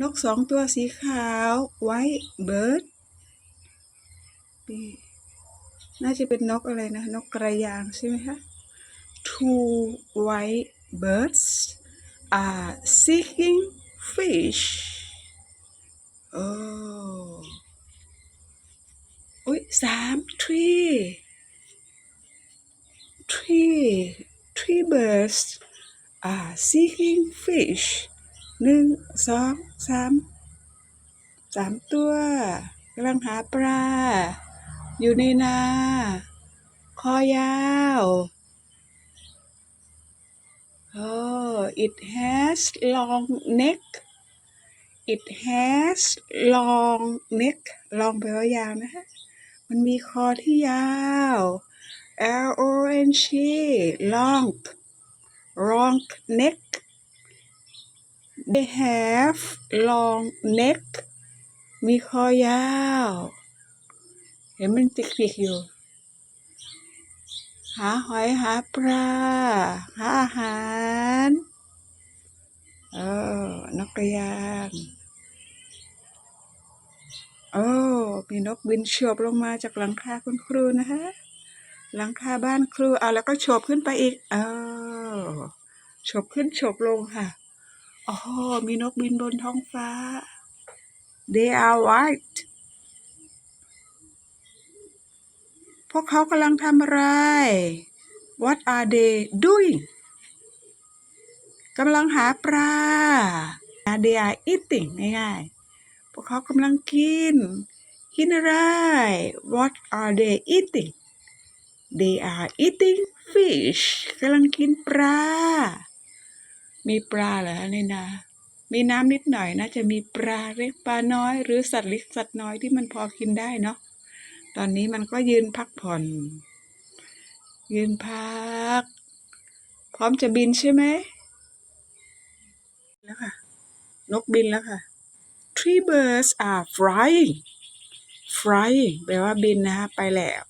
นกสองตัวสีขาว white bird นี่น่าจะเป็นนกอะไรนะ นกกระยางใช่ไหมคะ two white birds are seeking fish โอ้อุ้ยสาม tree tree tree birds are seeking fish หนึ่งสองสามสามตัวกำลังหาปลา อยู่ในนา คอยาว Oh it has long neck it has long neck long แปลว่ายาวนะคะมันมีคอที่ยาว L O N G long long neck they have long neck มีคอยาว เห็นมันติกๆอยู่ หาหอยหาปลา หาอาหาร เออนกกระยางโอ้มีนกบินโฉบลงมาจากหลังคาคุณครูนะคะ หลังคาบ้านครูเอะแล้วก็โฉบขึ้นไปอีก เออโฉบขึ้นโฉบลงค่ะ อ๋อมีนกบินบนท้องฟ้า they are white พวกเขากำลังทำอะไร What are they doing กำลังหาปลา They are eating ง่ายๆ พวกเขากำลังกิน กินอะไร What are they eating They are eating fish กำลังกินปลา มีปลาเหรอในนา มีน้ำนิดหน่อยน่าจะมีปลาเล็กปลาน้อย หรือสัตว์เล็กสัตว์น้อยที่มันพอกินได้เนาะ ตอนนี้มันก็ยืนพักผ่อน ยืนพัก พร้อมจะบินใช่ไหมแล้วค่ะ นกบินแล้วค่ะ three birds are flying flying แปลว่าบินนะคะไปแล้ว